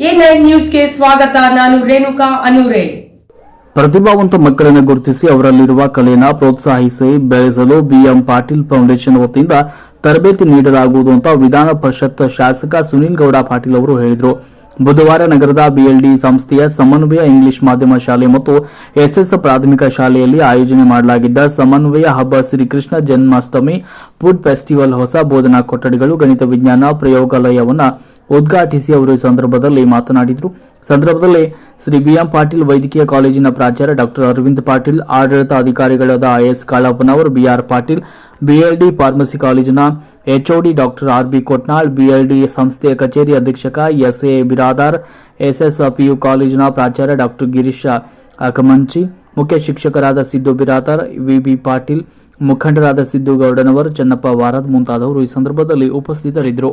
ಸ್ವಾಗತ, ನಾನು ರೇಣುಕಾ ಅನೂರೆ. ಪ್ರತಿಭಾವಂತ ಮಕ್ಕಳನ್ನು ಗುರುತಿಸಿ ಅವರಲ್ಲಿರುವ ಕಲೆಯನ್ನು ಪ್ರೋತ್ಸಾಹಿಸಿ ಬೆಳೆಸಲು ಬಿಎಂ ಪಾಟೀಲ್ ಫೌಂಡೇಶನ್ ವತಿಯಿಂದ ತರಬೇತಿ ನೀಡಲಾಗುವುದು ಅಂತ ವಿಧಾನ ಪರಿಷತ್ ಶಾಸಕ ಸುನೀಲ್ ಗೌಡ ಪಾಟೀಲ್ ಅವರು ಹೇಳಿದರು. ಬುಧವಾರ ನಗರದ ಬಿಎಲ್ಡಿ ಸಂಸ್ಥೆಯ ಸಮನ್ವಯ ಇಂಗ್ಲಿಷ್ ಮಾಧ್ಯಮ ಶಾಲೆ ಮತ್ತು ಎಸ್ಎಸ್ ಪ್ರಾಥಮಿಕ ಶಾಲೆಯಲ್ಲಿ ಆಯೋಜನೆ ಮಾಡಲಾಗಿದ್ದ ಸಮನ್ವಯ ಹಬ್ಬ ಶ್ರೀಕೃಷ್ಣ ಜನ್ಮಾಷ್ಟಮಿ ಫುಡ್ ಫೆಸ್ಟಿವಲ್ ಹೊಸ ಬೋಧನಾ ಕೊಠಡಿಗಳು ಗಣಿತ ವಿಜ್ಞಾನ ಪ್ರಯೋಗಾಲಯವನ್ನ ಉದ್ಘಾಟಿಸಿ ಅವರು ಈ ಸಂದರ್ಭದಲ್ಲಿ ಮಾತನಾಡಿದರು. ಸಂದರ್ಭದಲ್ಲಿ ಶ್ರೀ ಬಿಎಂ ಪಾಟೀಲ್ ವೈದ್ಯಕೀಯ ಕಾಲೇಜಿನ ಪ್ರಾಚಾರ್ಯ ಡಾಕ್ಟರ್ ಅರವಿಂದ್ ಪಾಟೀಲ್, ಆಡಳಿತ ಅಧಿಕಾರಿಗಳಾದ ಐಎಸ್ ಕಾಳಪ್ಪನವರು ಬಿಆರ್ ಪಾಟೀಲ್ ಬಿಎಲ್ಡಿ ಫಾರ್ಮಸಿ ಕಾಲೇಜಿನ HOD doctor R B Kotnal BLD ಸಂಸ್ಥೆಯ ಕಚೇರಿ ಅಧೀಕ್ಷಕ S A Biradar SS PU ಕಾಲೇಜಿನ ಪ್ರಾಚಾರ್ಯ ಡಾಕ್ಟರ್ ಗಿರೀಶ್ ಅಕಮಂಚಿ ಮುಖ್ಯ ಶಿಕ್ಷಕರಾದ ಸಿದ್ದು ಬಿರಾದಾರ್ ವಿಬಿ ಪಾಟೀಲ್, ಮುಖಂಡರಾದ ಸಿದ್ದು ಗೌಡನವರ್, ಚನ್ನಪ್ಪ ವಾರದ್ ಮುಂತಾದವರು ಈ ಸಂದರ್ಭದಲ್ಲಿ ಉಪಸ್ಥಿತರಿದ್ದರು.